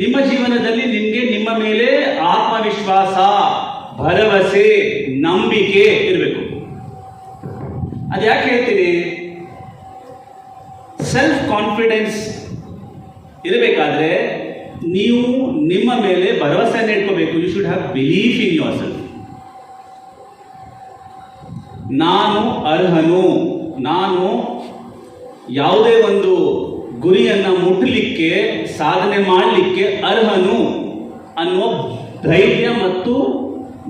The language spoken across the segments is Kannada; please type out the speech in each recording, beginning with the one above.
ನಿಮ್ಮ ಜೀವನದಲ್ಲಿ ನಿಮಗೆ ನಿಮ್ಮ ಮೇಲೆ ಆತ್ಮವಿಶ್ವಾಸ, ಭರವಸೆ, ನಂಬಿಕೆ ಇರಬೇಕು. ಅದು ಯಾಕೆ ಹೇಳ್ತೀನಿ? ಸೆಲ್ಫ್ ಕಾನ್ಫಿಡೆನ್ಸ್ ಇರಬೇಕಾದ್ರೆ ನೀವು ನಿಮ್ಮ ಮೇಲೆ ಭರವಸೆಯನ್ನು ಇಟ್ಕೋಬೇಕು you should have belief in yourself ನಾನು ಅರ್ಹನು. ನಾನು ಯಾವುದೇ ಒಂದು ಗುರಿಯನ್ನು ಮುಟ್ಟಲಿಕ್ಕೆ ಸಾಧನೆ ಮಾಡಲಿಕ್ಕೆ ಅರ್ಹನು ಅನ್ನುವ ಧೈರ್ಯ ಮತ್ತು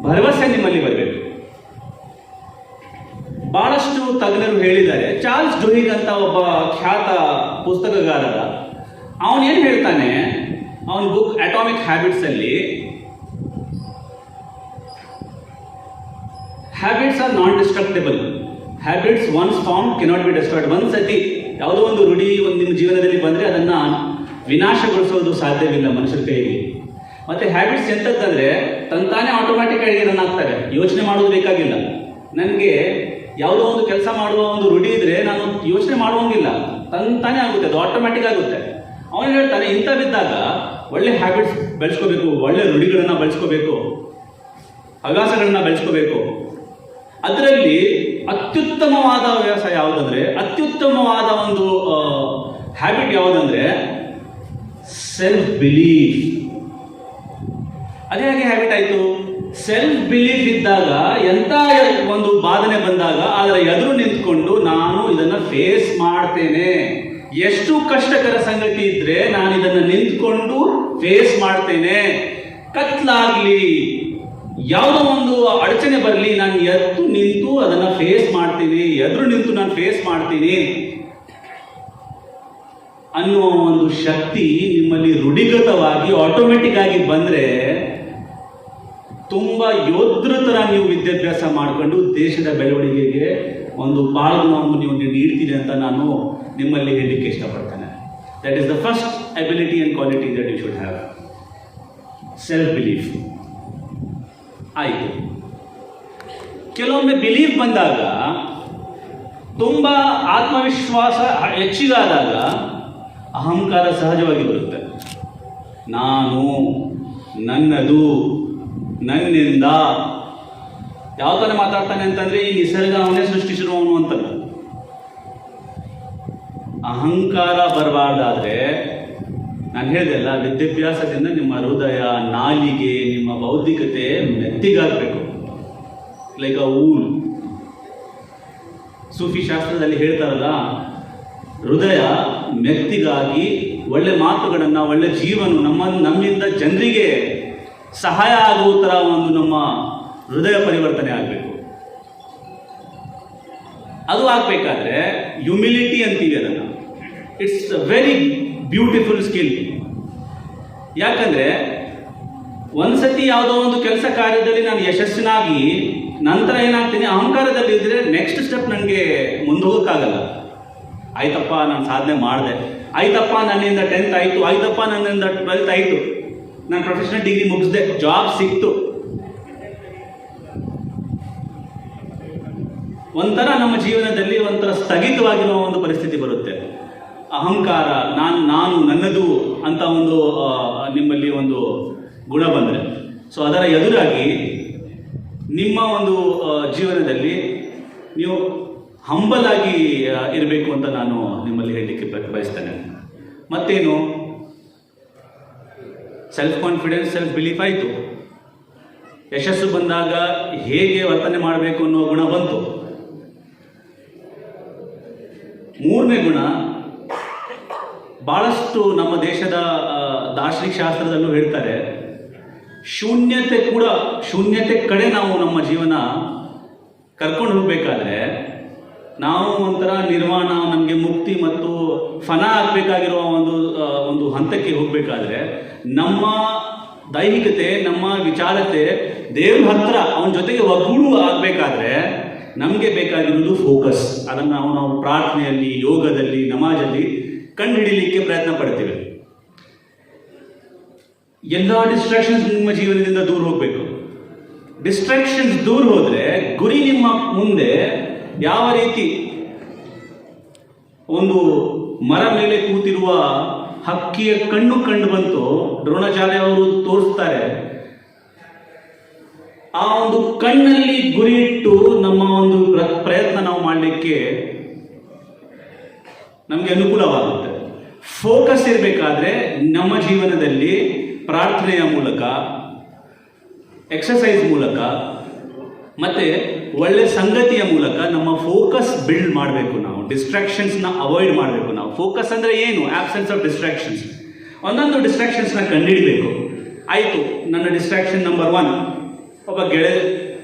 ಭರವಸೆ ನಿಮ್ಮಲ್ಲಿ ಬರಬೇಕು. ಬಹಳಷ್ಟು ತಜ್ಞರು ಹೇಳಿದ್ದಾರೆ, ಚಾರ್ಲ್ಸ್ ಡುಹಿಗ್ ಅಂತ ಒಬ್ಬ ಖ್ಯಾತ ಪುಸ್ತಕಗಾರ ಅವನೇನು ಹೇಳ್ತಾನೆ, ಅವನ ಬುಕ್ ಅಟಾಮಿಕ್ ಹ್ಯಾಬಿಟ್ಸ್ ಅಲ್ಲಿ habits are non destructible habits once form cannot be destroyed ಒಂದು ಸತಿ ಯಾವುದೋ ಒಂದು ರೂಢಿ ಒಂದು ನಿಮ್ಮ ಜೀವನದಲ್ಲಿ ಬಂದರೆ ಅದನ್ನು ವಿನಾಶಗೊಳಿಸೋದು ಸಾಧ್ಯವಿಲ್ಲ ಮನುಷ್ಯರ ಕೈಯಲ್ಲಿ. ಮತ್ತೆ ಹ್ಯಾಬಿಟ್ಸ್ ಎಂಥದ್ದಂದರೆ ತಂತಾನೆ ಆಟೋಮ್ಯಾಟಿಕ್ ಆಗಿ ರನ್ ಆಗ್ತಾರೆ. ಯೋಚನೆ ಮಾಡೋದು ಬೇಕಾಗಿಲ್ಲ. ನನಗೆ ಯಾವುದೋ ಒಂದು ಕೆಲಸ ಮಾಡುವ ಒಂದು ರೂಢಿ ಇದ್ರೆ ನಾನು ಯೋಚನೆ ಮಾಡುವಂಗಿಲ್ಲ. ತಂತಾನೆ ಆಗುತ್ತೆ, ಅದು ಆಟೋಮ್ಯಾಟಿಕ್ ಆಗುತ್ತೆ. ಅವನು ಹೇಳ್ತಾನೆ, ಇಂಥ ಬಿದ್ದಾಗ ಒಳ್ಳೆ ಹ್ಯಾಬಿಟ್ಸ್ ಬೆಳೆಸ್ಕೋಬೇಕು, ಒಳ್ಳೆ ರೂಢಿಗಳನ್ನು ಬೆಳೆಸ್ಕೋಬೇಕು, ಹವ್ಯಾಸಗಳನ್ನು ಬೆಳೆಸ್ಕೋಬೇಕು. ಅದರಲ್ಲಿ ಅತ್ಯುತ್ತಮವಾದ ಹವ್ಯಾಸ ಯಾವುದಂದ್ರೆ, ಅತ್ಯುತ್ತಮವಾದ ಒಂದು ಹ್ಯಾಬಿಟ್ ಯಾವುದಂದ್ರೆ ಸೆಲ್ಫ್ ಬಿಲೀಫ್ ಅದೇ ಹಾಗೆ ಹ್ಯಾಬಿಟ್ ಆಯಿತು. ಸೆಲ್ಫ್ ಬಿಲೀಫ್ ಇದ್ದಾಗ ಎಂತ ಒಂದು ಬಾಧನೆ ಬಂದಾಗ, ಅದರ ಎದುರು ನಿಂತ್ಕೊಂಡು ನಾನು ಇದನ್ನ ಫೇಸ್ ಮಾಡ್ತೇನೆ. ಎಷ್ಟು ಕಷ್ಟಕರ ಸಂಗತಿ ಇದ್ರೆ ನಾನು ಇದನ್ನ ನಿಂತ್ಕೊಂಡು ಫೇಸ್ ಮಾಡ್ತೇನೆ. ಕತ್ಲಾಗ್ಲಿ. ಯಾವುದೋ ಒಂದು ಅಡಚಣೆ ಬರಲಿ, ನಾನು ಎದ್ದು ನಿಂತು ಅದನ್ನು ಫೇಸ್ ಮಾಡ್ತೀನಿ, ಎದುರು ನಿಂತು ನಾನು ಫೇಸ್ ಮಾಡ್ತೀನಿ ಅನ್ನುವ ಒಂದು ಶಕ್ತಿ ನಿಮ್ಮಲ್ಲಿ ರೂಢಿಗತವಾಗಿ ಆಟೋಮೆಟಿಕ್ ಆಗಿ ಬಂದರೆ ತುಂಬ ಯೋಧೃತರ ನೀವು ವಿದ್ಯಾಭ್ಯಾಸ ಮಾಡಿಕೊಂಡು ದೇಶದ ಬೆಳವಣಿಗೆಗೆ ಒಂದು ಪಾಲ್ಗುಣವನ್ನು ನೀವು ನೀಡ್ತೀರಿ ಅಂತ ನಾನು ನಿಮ್ಮಲ್ಲಿ ಹೇಳಲಿಕ್ಕೆ ಇಷ್ಟಪಡ್ತೇನೆ. That is the first ability and quality that you should have self belief ಆಯಿತು. ಕೆಲವೊಮ್ಮೆ ಬಿಲೀಫ್ ಬಂದಾಗ, ತುಂಬ ಆತ್ಮವಿಶ್ವಾಸ ಹೆಚ್ಚಿಗಾದಾಗ ಅಹಂಕಾರ ಸಹಜವಾಗಿ ಬರುತ್ತೆ. ನಾನು, ನನ್ನದು, ನನ್ನಿಂದ. ಯಾವ ಥರ ಮಾತಾಡ್ತಾನೆ ಅಂತಂದ್ರೆ, ಈ ನಿಸರ್ಗ ಅವನೇ ಸೃಷ್ಟಿಸಿರುವವನು ಅಂತಲ್ಲ. ಅಹಂಕಾರ ಬರಬಾರ್ದಾದ್ರೆ ನಾನು ಹೇಳಿದೆಲ್ಲ ವಿದ್ಯಾಭ್ಯಾಸದಿಂದ ನಿಮ್ಮ ಹೃದಯ, ನಾಲಿಗೆ, ನಿಮ್ಮ ಬೌದ್ಧಿಕತೆ ಮೆತ್ತಿಗಾಗಬೇಕು. ಲೈಕ್ ಅ ಊಲ್ ಸೂಫಿ ಶಾಸ್ತ್ರದಲ್ಲಿ ಹೇಳ್ತಾರಲ್ಲ, ಹೃದಯ ಮೆತ್ತಿಗಾಗಿ ಒಳ್ಳೆ ಮಾತುಗಳನ್ನು, ಒಳ್ಳೆ ಜೀವನ ನಮ್ಮ, ನಮ್ಮಿಂದ ಜನರಿಗೆ ಸಹಾಯ ಆಗುವ ಥರ ಒಂದು ನಮ್ಮ ಹೃದಯ ಪರಿವರ್ತನೆ ಆಗಬೇಕು. ಅದು ಆಗಬೇಕಾದ್ರೆ ಹ್ಯುಮಿಲಿಟಿ ಅಂತೀವಿ ಅದನ್ನು. ಇಟ್ಸ್ ವೆರಿ ಬ್ಯೂಟಿಫುಲ್ ಸ್ಕಿಲ್ ಯಾಕಂದ್ರೆ ಒಂದ್ಸತಿ ಯಾವುದೋ ಒಂದು ಕೆಲಸ ಕಾರ್ಯದಲ್ಲಿ ನಾನು ಯಶಸ್ಸಿನಾಗಿ ನಂತರ ಏನಾಗ್ತೀನಿ, ಅಹಂಕಾರದಲ್ಲಿ ಇದ್ದರೆ ನೆಕ್ಸ್ಟ್ ಸ್ಟೆಪ್ ನನಗೆ ಮುಂದೆ ಹೋಗೋಕ್ಕಾಗಲ್ಲ. ಆಯ್ತಪ್ಪ, ನಾನು ಸಾಧನೆ ಮಾಡಿದೆ. ಆಯ್ತಪ್ಪ, ನನ್ನಿಂದ ಟೆಂತ್ ಆಯಿತು. ಆಯ್ತಪ್ಪ, ನನ್ನಿಂದ ಟ್ವೆಲ್ತ್ ಆಯಿತು. ನಾನು ಪ್ರೊಫೆಷನಲ್ ಡಿಗ್ರಿ ಮುಗಿಸ್ದೆ. ಜಾಬ್ ಸಿಕ್ತು. ಒಂಥರ ನಮ್ಮ ಜೀವನದಲ್ಲಿ ಒಂಥರ ಸ್ಥಗಿತವಾಗಿರುವ ಒಂದು ಪರಿಸ್ಥಿತಿ ಬರುತ್ತೆ. ಅಹಂಕಾರ, ನಾನು ನಾನು ನನ್ನದು ಅಂತ ಒಂದು ನಿಮ್ಮಲ್ಲಿ ಒಂದು ಗುಣ ಬಂದರೆ. ಸೊ ಅದರ ಎದುರಾಗಿ ನಿಮ್ಮ ಒಂದು ಜೀವನದಲ್ಲಿ ನೀವು ಹಂಬಲಾಗಿ ಇರಬೇಕು ಅಂತ ನಾನು ನಿಮ್ಮಲ್ಲಿ ಹೇಳಲಿಕ್ಕೆ ಬಯಸ್ತೇನೆ. ಮತ್ತೇನು? ಸೆಲ್ಫ್ ಕಾನ್ಫಿಡೆನ್ಸ್ ಸೆಲ್ಫ್ ಬಿಲೀಫ್ ಆಯಿತು. ಯಶಸ್ಸು ಬಂದಾಗ ಹೇಗೆ ವರ್ತನೆ ಮಾಡಬೇಕು ಅನ್ನೋ ಗುಣ ಬಂತು. ಮೂರನೇ ಗುಣ ಬಹಳಷ್ಟು ನಮ್ಮ ದೇಶದ ದಾರ್ಶನಿಕ ಶಾಸ್ತ್ರದಲ್ಲೂ ಹೇಳ್ತಾರೆ, ಶೂನ್ಯತೆ ಕೂಡ, ಶೂನ್ಯತೆ ಕಡೆ ನಾವು ನಮ್ಮ ಜೀವನ ಕರ್ಕೊಂಡು ಹೋಗ್ಬೇಕಾದ್ರೆ, ನಾವು ಒಂಥರ ನಿರ್ವಾಣ, ನಮಗೆ ಮುಕ್ತಿ ಮತ್ತು ಫನ ಆಗಬೇಕಾಗಿರುವ ಒಂದು ಒಂದು ಹಂತಕ್ಕೆ ಹೋಗಬೇಕಾದ್ರೆ, ನಮ್ಮ ದೈಹಿಕತೆ, ನಮ್ಮ ವಿಚಾರತೆ, ದೇವ್ರ ಹತ್ರ ಅವನ ಜೊತೆಗೆ ಒಗ್ಗೂಡು ಆಗಬೇಕಾದ್ರೆ, ನಮಗೆ ಬೇಕಾಗಿರುವುದು ಫೋಕಸ್ ಅದನ್ನು ನಾವು ನಾವು ಪ್ರಾರ್ಥನೆಯಲ್ಲಿ, ಯೋಗದಲ್ಲಿ, ನಮಾಜಲ್ಲಿ ಕಂಡುಹಿಡಿಲಿಕ್ಕೆ ಪ್ರಯತ್ನ ಪಡ್ತೇವೆ. ಎಲ್ಲ ಡಿಸ್ಟ್ರಾಕ್ಷನ್ಸ್ ನಿಮ್ಮ ಜೀವನದಿಂದ ದೂರ ಹೋಗಬೇಕು. ಡಿಸ್ಟ್ರಾಕ್ಷನ್ಸ್ ದೂರ ಹೋದ್ರೆ, ಗುರಿ ನಿಮ್ಮ ಮುಂದೆ ಯಾವ ರೀತಿ ಒಂದು ಮರ ಮೇಲೆ ಕೂತಿರುವ ಹಕ್ಕಿಯ ಕಣ್ಣು ಕಂಡು ಬಂತು, ದ್ರೋಣಾಚಾರ್ಯ ಅವರು ತೋರಿಸ್ತಾರೆ, ಆ ಒಂದು ಕಣ್ಣಲ್ಲಿ ಗುರಿ ಇಟ್ಟು ನಮ್ಮ ಒಂದು ಪ್ರ- ಪ್ರಯತ್ನ ನಾವು ಮಾಡಲಿಕ್ಕೆ ನಮಗೆ ಅನುಕೂಲವಾಗುತ್ತೆ. ಫೋಕಸ್ ಇರಬೇಕಾದ್ರೆ ನಮ್ಮ ಜೀವನದಲ್ಲಿ ಪ್ರಾರ್ಥನೆಯ ಮೂಲಕ ಎಕ್ಸಸೈಸ್ ಮೂಲಕ, ಮತ್ತೆ ಒಳ್ಳೆ ಸಂಗತಿಯ ಮೂಲಕ ನಮ್ಮ ಫೋಕಸ್ ಬಿಲ್ಡ್ ಮಾಡಬೇಕು ನಾವು. ಡಿಸ್ಟ್ರಾಕ್ಷನ್ಸ್ನ ಅವಾಯ್ಡ್ ಮಾಡಬೇಕು ನಾವು. ಫೋಕಸ್ ಅಂದರೆ ಏನು? ಆಬ್ಸೆನ್ಸ್ ಆಫ್ ಡಿಸ್ಟ್ರಾಕ್ಷನ್ಸ್ ಒಂದೊಂದು ಡಿಸ್ಟ್ರಾಕ್ಷನ್ಸ್ನ ಕಂಡುಹಿಡಬೇಕು. ಆಯಿತು, ನನ್ನ ಡಿಸ್ಟ್ರಾಕ್ಷನ್ ನಂಬರ್ ಒನ್ ಒಬ್ಬ ಗೆಳೆ,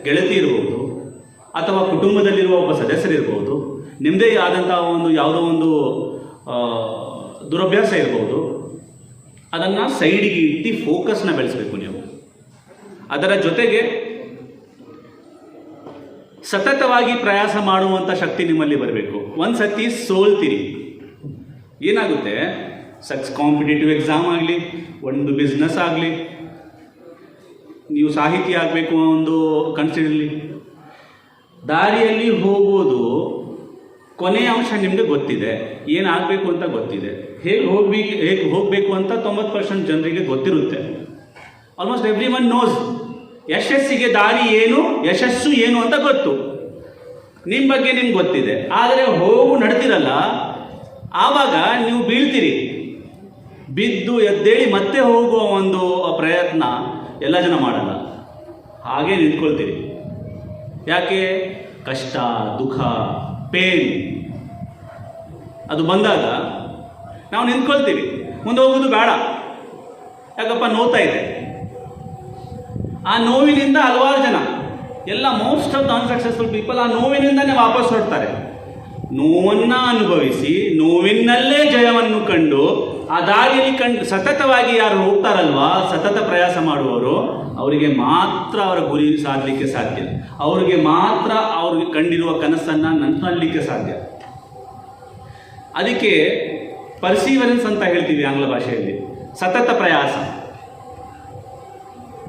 ಗೆಳತಿ ಇರ್ಬೋದು, ಅಥವಾ ಕುಟುಂಬದಲ್ಲಿರುವ ಒಬ್ಬ ಸದಸ್ಯರಿರ್ಬೋದು ನಿಮ್ಮದೇ ಆದಂಥ ಒಂದು ಯಾವುದೋ ಒಂದು ದುರಭ್ಯಾಸ ಇರ್ಬೋದು. ಅದನ್ನು ಸೈಡಿಗೆ ಇಟ್ಟು ಫೋಕಸ್ನ ಬೆಳೆಸಬೇಕು ನೀವು. ಅದರ ಜೊತೆಗೆ ಸತತವಾಗಿ ಪ್ರಯಾಸ ಮಾಡುವಂಥ ಶಕ್ತಿ ನಿಮ್ಮಲ್ಲಿ ಬರಬೇಕು. ಒಂದು ಸತಿ ಸೋಲ್ತೀರಿ ಏನಾಗುತ್ತೆ? ಸಕ್ಸ್ ಕಾಂಪಿಟೇಟಿವ್ ಎಕ್ಸಾಮ್ ಆಗಲಿ, ಒಂದು ಬಿಸ್ನೆಸ್ ಆಗಲಿ, ನೀವು ಸಾಹಿತಿ ಆಗಬೇಕು ಒಂದು ಕನಸಿರಲಿ. ದಾರಿಯಲ್ಲಿ ಹೋಗುವುದು ಕೊನೆಯ ಅಂಶ ನಿಮಗೆ ಗೊತ್ತಿದೆ. ಏನಾಗಬೇಕು ಅಂತ ಗೊತ್ತಿದೆ. ಹೇಗೆ ಹೋಗ್ಬೇಕು, ಹೇಗೆ ಹೋಗಬೇಕು ಅಂತ ತೊಂಬತ್ತು ಪರ್ಸೆಂಟ್ ಜನರಿಗೆ ಗೊತ್ತಿರುತ್ತೆ. ಆಲ್ಮೋಸ್ಟ್ ಎವ್ರಿ ಒನ್ ನೋಸ್ ಯಶಸ್ಸಿಗೆ ದಾರಿ ಏನು, ಯಶಸ್ಸು ಏನು ಅಂತ ಗೊತ್ತು. ನಿಮ್ಮ ಬಗ್ಗೆ ನಿಮ್ಗೆ ಗೊತ್ತಿದೆ. ಆದರೆ ಹೋಗು ನಡ್ತಿರಲ್ಲ. ಆವಾಗ ನೀವು ಬೀಳ್ತೀರಿ. ಬಿದ್ದು ಎದ್ದೇಳಿ ಮತ್ತೆ ಹೋಗುವ ಒಂದು ಪ್ರಯತ್ನ ಎಲ್ಲ ಜನ ಮಾಡಲ್ಲ. ಹಾಗೆ ನಿಂತ್ಕೊಳ್ತೀರಿ. ಯಾಕೆ? ಕಷ್ಟ, ದುಃಖ. ಪೇನ್ ಅದು ಬಂದಾಗ ನಾವು ನಿಂತ್ಕೊಳ್ತೀವಿ. ಮುಂದೆ ಹೋಗೋದು ಬೇಡ. ಯಾಕಪ್ಪ ನೋವ್ತಾ ಇದೆ. ಆ ನೋವಿನಿಂದ ಹಲವಾರು ಜನ, ಎಲ್ಲ most of the unsuccessful people ಆ ನೋವಿನಿಂದನೇ ವಾಪಸ್ ಹೊರಡ್ತಾರೆ. ನೋವನ್ನು ಅನುಭವಿಸಿ, ನೋವಿನಲ್ಲೇ ಜಯವನ್ನು ಕಂಡು, ಆ ದಾರಿಯಲ್ಲಿ ಕಂಡು, ಸತತವಾಗಿ ಯಾರು ಹೋಗ್ತಾರಲ್ವಾ ಸತತ ಪ್ರಯಾಸ ಮಾಡುವವರು ಅವರಿಗೆ ಮಾತ್ರ ಅವರ ಗುರಿ ಸಾಧಲಿಕ್ಕೆ ಸಾಧ್ಯ. ಅವರಿಗೆ ಮಾತ್ರ ಅವ್ರಿಗೆ ಕಂಡಿರುವ ಕನಸನ್ನು ನಂಟಲಿಕ್ಕೆ ಸಾಧ್ಯ. ಅದಕ್ಕೆ ಪರ್ಸೀವರೆನ್ಸ್ ಅಂತ ಹೇಳ್ತೀವಿ ಆಂಗ್ಲ ಭಾಷೆಯಲ್ಲಿ. ಸತತ ಪ್ರಯಾಸ.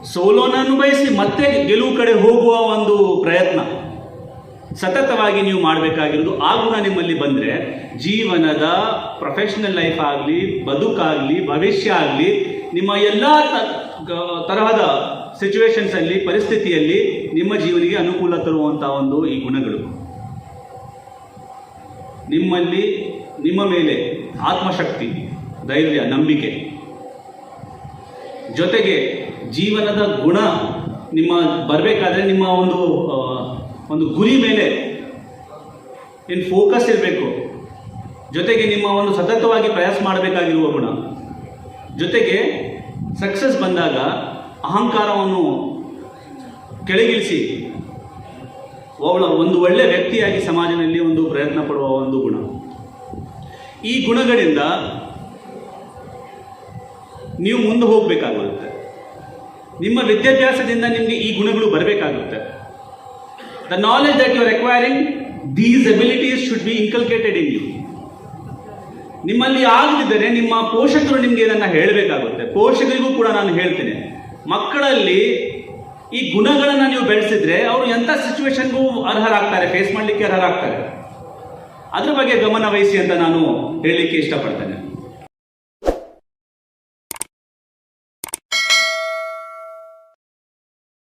ಸೋಲೋನ ಅನುಭವಿಸಿ ಮತ್ತೆ ಗೆಲುವು ಕಡೆ ಹೋಗುವ ಒಂದು ಪ್ರಯತ್ನ. ಸತತವಾಗಿ ನೀವು ಮಾಡಬೇಕಾಗಿರೋದು, ಆ ಗುಣ ನಿಮ್ಮಲ್ಲಿ ಬಂದರೆ, ಜೀವನದ ಪ್ರೊಫೆಷನಲ್ ಲೈಫ್ ಆಗಲಿ, ಬದುಕಾಗಲಿ, ಭವಿಷ್ಯ ಆಗಲಿ, ನಿಮ್ಮ ಎಲ್ಲ ತರಹದ ಸಿಚುವೇಶನ್ಸಲ್ಲಿ ಪರಿಸ್ಥಿತಿಯಲ್ಲಿ ನಿಮ್ಮ ಜೀವನಿಗೆ ಅನುಕೂಲ ತರುವಂಥ ಒಂದು ಈ ಗುಣಗಳು. ನಿಮ್ಮಲ್ಲಿ, ನಿಮ್ಮ ಮೇಲೆ ಆತ್ಮಶಕ್ತಿ, ಧೈರ್ಯ, ನಂಬಿಕೆ ಜೊತೆಗೆ ಜೀವನದ ಗುಣ ನಿಮ್ಮ ಬರಬೇಕಾದ್ರೆ ನಿಮ್ಮ ಒಂದು ಒಂದು ಗುರಿ ಮೇಲೆ ಏನು ಫೋಕಸ್ ಇರಬೇಕು. ಜೊತೆಗೆ ನಿಮ್ಮ ಒಂದು ಸತತವಾಗಿ ಪ್ರಯಾಸ ಮಾಡಬೇಕಾಗಿರುವ ಗುಣ. ಜೊತೆಗೆ ಸಕ್ಸಸ್ ಬಂದಾಗ ಅಹಂಕಾರವನ್ನು ಕೆಳಗಿಳಿಸಿ ಅವಳ ಒಂದು ಒಳ್ಳೆಯ ವ್ಯಕ್ತಿಯಾಗಿ ಸಮಾಜದಲ್ಲಿ ಒಂದು ಪ್ರಯತ್ನ ಪಡುವ ಒಂದು ಗುಣ. ಈ ಗುಣಗಳಿಂದ ನೀವು ಮುಂದೆ ಹೋಗಬೇಕಾಗುತ್ತೆ. ನಿಮ್ಮ ವಿದ್ಯಾಭ್ಯಾಸದಿಂದ ನಿಮಗೆ ಈ ಗುಣಗಳು ಬರಬೇಕಾಗುತ್ತೆ. The knowledge that you requiring these abilities should be inculcated in you ನಿಮ್ಮಲ್ಲಿ ಆಗದಿದ್ದರೆ ನಿಮ್ಮ ಪೋಷಕರು ನಿಮಗೆ ಇದನ್ನು ಹೇಳಬೇಕಾಗುತ್ತೆ. ಪೋಷಕರಿಗೂ ಕೂಡ ನಾನು ಹೇಳ್ತೇನೆ. ಮಕ್ಕಳಲ್ಲಿ ಈ ಗುಣಗಳನ್ನು ನೀವು ಬೆಳೆಸಿದ್ರೆ ಅವರು ಎಂಥ ಸಿಚುವೇಶನ್ಗೂ ಅರ್ಹರಾಗ್ತಾರೆ ಫೇಸ್ ಮಾಡಲಿಕ್ಕೆ ಅರ್ಹರಾಗ್ತಾರೆ? ಅದ್ರ ಬಗ್ಗೆ ಗಮನ ವಹಿಸಿ ಅಂತ ನಾನು ಹೇಳಲಿಕ್ಕೆ ಇಷ್ಟಪಡ್ತೇನೆ.